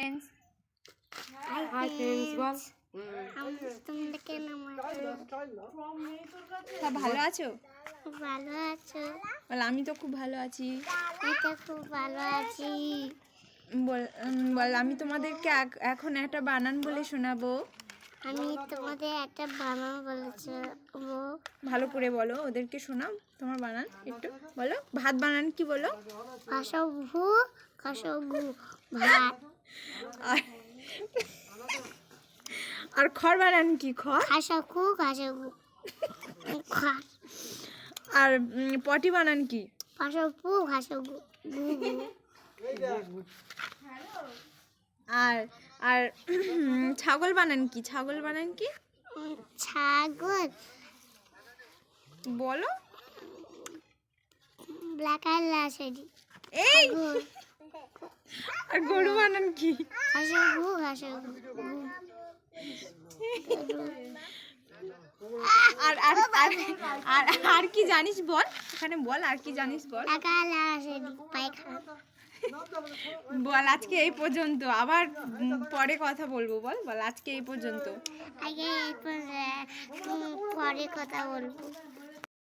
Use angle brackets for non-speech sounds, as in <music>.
Friends hi friends বল ভালো আছো? খুব ভালো আছো। বল আমি তো খুব ভালো আছি। আমি তো খুব ভালো আছি। বল বল আমি তোমাদেরকে এখন একটা বানান বলে শোনাবো। আমি তোমাদের একটা বানান বলেছে ও ভালো করে বলো ওদেরকে শোনাও তোমার বানান একটু। বলো ভাত বানান কি বলো? খাসা ভু খাসা গু ভাত। <laughs> আর আর খড় বানান কি খড়? খাসা খু খাসা গু খা আর পটি বানান কি? খাসা পু খাসা গু গু গু আর আর ছাগল বানান কি? ছাগল বানান কি? ছাগল। বলো। ব্ল্যাক আর লাসেরি এই! আর গরু বানান কি? খাসা গু আর আর আর আর কি জানিস বল? এখানে বল আর কি জানিস বল? বল আজকে এই পর্যন্ত। আবার পরে কথা বলব বল। বল আজকে এই পর্যন্ত। আগে পরে কথা বলব।